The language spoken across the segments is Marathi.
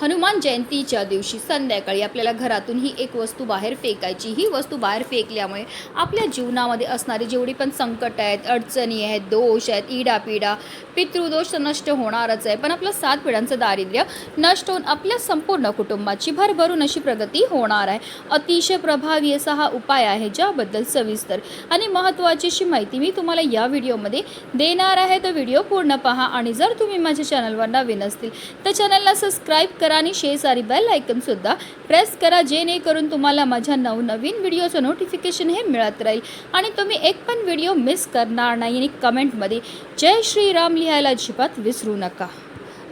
हनुमान जयंतीच्या दिवशी संध्याकाळी आपल्याला घरातून ही एक वस्तू बाहेर फेकायची. ही वस्तू बाहेर फेकल्यामुळे आपल्या जीवनामध्ये असणारी जेवढी पण संकट आहेत अडचणी आहेत दोष आहेत इडापिडा पितृदोष तर नष्ट होणारच आहे. पण आपलं सात पिढ्यांचं दारिद्र्य नष्ट होऊन आपल्या संपूर्ण कुटुंबाची भरभरून अशी प्रगती होणार आहे. अतिशय प्रभावी असा हा उपाय आहे ज्याबद्दल सविस्तर आणि महत्त्वाची अशी माहिती मी तुम्हाला या व्हिडिओमध्ये देणार आहे. तर व्हिडिओ पूर्ण पहा आणि जर तुम्ही माझ्या चॅनलवर नवीन असतील तर चॅनलला सबस्क्राईब करा. आणि शेजारी बेल आयकनसुद्धा प्रेस करा जेणेकरून तुम्हाला माझ्या नवनवीन व्हिडिओचं नोटिफिकेशन हे मिळत राहील. आणि तुम्ही एक पण व्हिडिओ मिस करणार नाही आणि कमेंटमध्ये जय श्रीराम लिहायला अजिबात विसरू नका.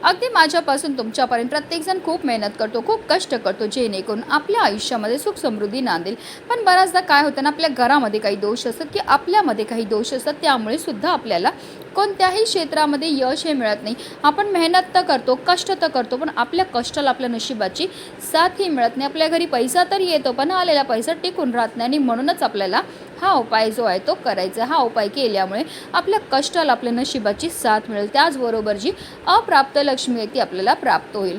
अगदी माझ्यापासून तुमच्यापर्यंत प्रत्येकजण खूप मेहनत करतो खूप कष्ट करतो जेणेकरून आपल्या आयुष्यामध्ये सुख समृद्धी नांदेल. पण बऱ्याचदा काय होतं ना आपल्या घरामध्ये काही दोष असतात की आपल्यामध्ये काही दोष असतात त्यामुळे सुद्धा आपल्याला कोणत्याही क्षेत्रामध्ये यश हे मिळत नाही. आपण मेहनत तर करतो कष्ट तर करतो पण आपल्या कष्टाला आपल्या नशिबाची साथही मिळत नाही. आपल्या घरी पैसा तरी येतो पण आलेला पैसा टिकून राहत नाही आणि म्हणूनच आपल्याला हा उपाय जो आहे तो करायचा हा उपाय केल्यामुळे आपल्या कष्टाला आपल्या नशिबाची साथ मिळेल. त्याचबरोबर जी अप्राप्त लक्ष्मी आहे ती आपल्याला प्राप्त होईल.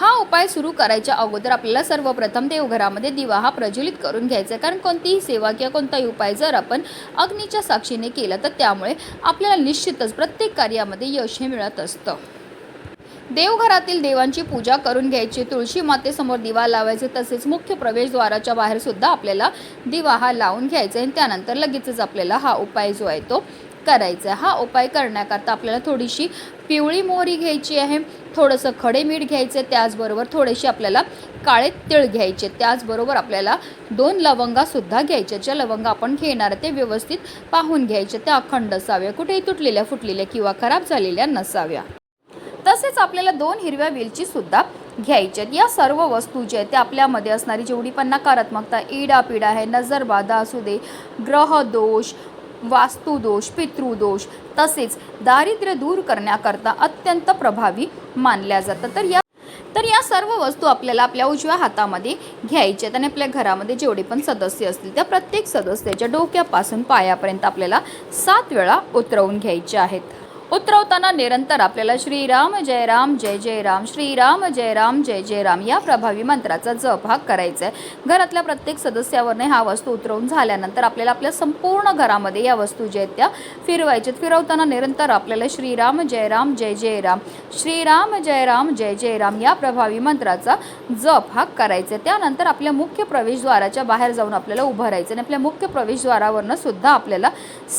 हा उपाय सुरू करायच्या अगोदर आपल्याला सर्वप्रथम देवघरामध्ये दिवा हा प्रज्वलित करून घ्यायचा आहे. कारण कोणतीही सेवा किंवा कोणताही उपाय जर आपण अग्नीच्या साक्षीने केला तर त्यामुळे आपल्याला निश्चितच प्रत्येक कार्यामध्ये यश हे मिळत असतं. देवघरातील देवांची पूजा करून घ्यायची तुळशी मातेसमोर दिवा लावायचे तसेच मुख्य प्रवेशद्वाराच्या बाहेर सुद्धा आपल्याला दिवा हा लावून घ्यायचा आणि त्यानंतर लगेचच आपल्याला हा उपाय जो आहे तो करायचा हा उपाय करण्याकरता आपल्याला थोडीशी पिवळी मोहरी घ्यायची आहे थोडंसं खडे मीठ घ्यायचं त्याचबरोबर थोडेसे आपल्याला काळे तिळ घ्यायचे त्याचबरोबर आपल्याला दोन लवंगासुद्धा घ्यायच्या ज्या लवंगा आपण घेणार ते व्यवस्थित पाहून घ्यायचे त्या अखंड असाव्या कुठेही तुटलेल्या फुटलेल्या किंवा खराब झालेल्या नसाव्या. तसेच आपल्याला दोन हिरव्या वेलची सुद्धा घ्यायच्या आहेत. या सर्व वस्तू ज्या आहेत त्या आपल्यामध्ये असणारी जेवढी पण नकारात्मकता इडापिडा आहे नजरबाधा असू दे ग्रहदोष वास्तुदोष पितृदोष तसेच दारिद्र्य दूर करण्याकरता अत्यंत प्रभावी मानल्या जातात. तर या तर या सर्व वस्तू आपल्याला आपल्या उजव्या हातामध्ये घ्यायच्या आहेत आणि आपल्या घरामध्ये जेवढे पण सदस्य असतील त्या प्रत्येक सदस्याच्या डोक्यापासून पायापर्यंत आपल्याला सात वेळा उतरवून घ्यायच्या आहेत. उतरवताना निरंतर आपल्याला श्रीराम जय राम जय जय राम श्रीराम जय राम जय जय राम या प्रभावी मंत्राचा जप हा करायचा आहे. घरातल्या प्रत्येक सदस्यावरने हा वस्तू उतरवून झाल्यानंतर आपल्याला आपल्या संपूर्ण घरामध्ये या वस्तू ज्या आहेत त्या फिरवायच्यात फिरवताना निरंतर आपल्याला श्रीराम जय राम जय जय राम श्रीराम जय राम जय जय राम या प्रभावी मंत्राचा जप हा करायचा आहे. त्यानंतर आपल्या मुख्य प्रवेशद्वाराच्या बाहेर जाऊन आपल्याला उभं राहायचं आणि आपल्या मुख्य प्रवेशद्वारावरनं सुद्धा आपल्याला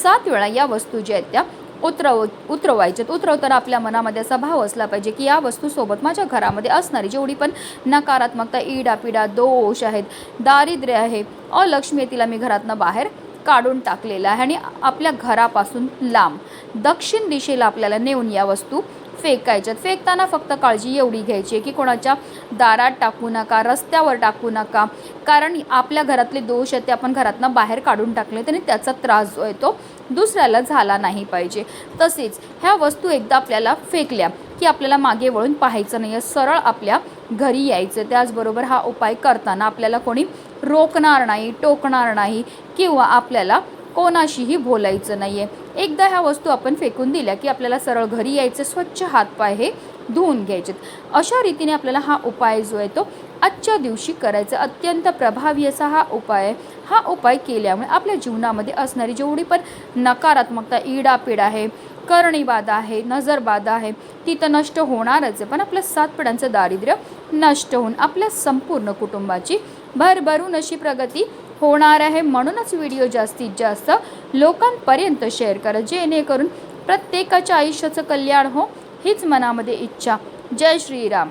सात वेळा या वस्तू ज्या आहेत त्या उतरव उतरवायचे उतरवताना आपल्या मनामध्ये असा भाव असला पाहिजे की या वस्तूसोबत माझ्या घरामध्ये असणारी जेवढी पण नकारात्मकता इडापिडा दोष आहेत दारिद्र्य आहे अलक्ष्मी तिला मी घरातनं बाहेर काढून टाकलेलं आहे आणि आपल्या घरापासून लांब. दक्षिण दिशेला आपल्याला नेऊन या वस्तू फेकायच्यात फेकताना फक्त काळजी एवढी घ्यायची आहे की कोणाच्या दारात टाकू नका रस्त्यावर टाकू नका. कारण आपल्या घरातले दोष आहेत ते आपण घरातनं बाहेर काढून टाकले त्याने त्याचा त्रास जो आहे तो दुसऱ्याला झाला नाही पाहिजे. तसेच ह्या वस्तू एकदा आपल्याला फेकल्या की आपल्याला मागे वळून पाहायचं नाही आहे सरळ आपल्या घरी यायचं. त्याचबरोबर हा उपाय करताना आपल्याला कोणी रोखणार नाही टोकणार नाही किंवा आपल्याला कोणाशीही बोलायचं नाही आहे एकदा ह्या वस्तू आपण फेकून दिल्या की आपल्याला सरळ घरी यायचं स्वच्छ हातपाय हे धुवून घ्यायचेत. अशा रीतीने आपल्याला हा उपाय जो आहे तो आजच्या दिवशी करायचा. अत्यंत प्रभावी असा हा उपाय आहे. हा उपाय केल्यामुळे आपल्या जीवनामध्ये असणारी जेवढी पण नकारात्मकता इडापीड आहे करणीबाधा आहे नजरबाधा आहे ती तर नष्ट होणारच आहे पण आपल्या सात पिढ्यांचं दारिद्र्य नष्ट होऊन आपल्या संपूर्ण कुटुंबाची भरभरून अशी प्रगती होणार आहे. म्हणूनच व्हिडिओ जास्तीत जास्त लोकांपर्यंत शेअर करा. जेणेकरून प्रत्येकाच्या आयुष्याचं कल्याण हो हीच मनामध्ये इच्छा. जय श्रीराम.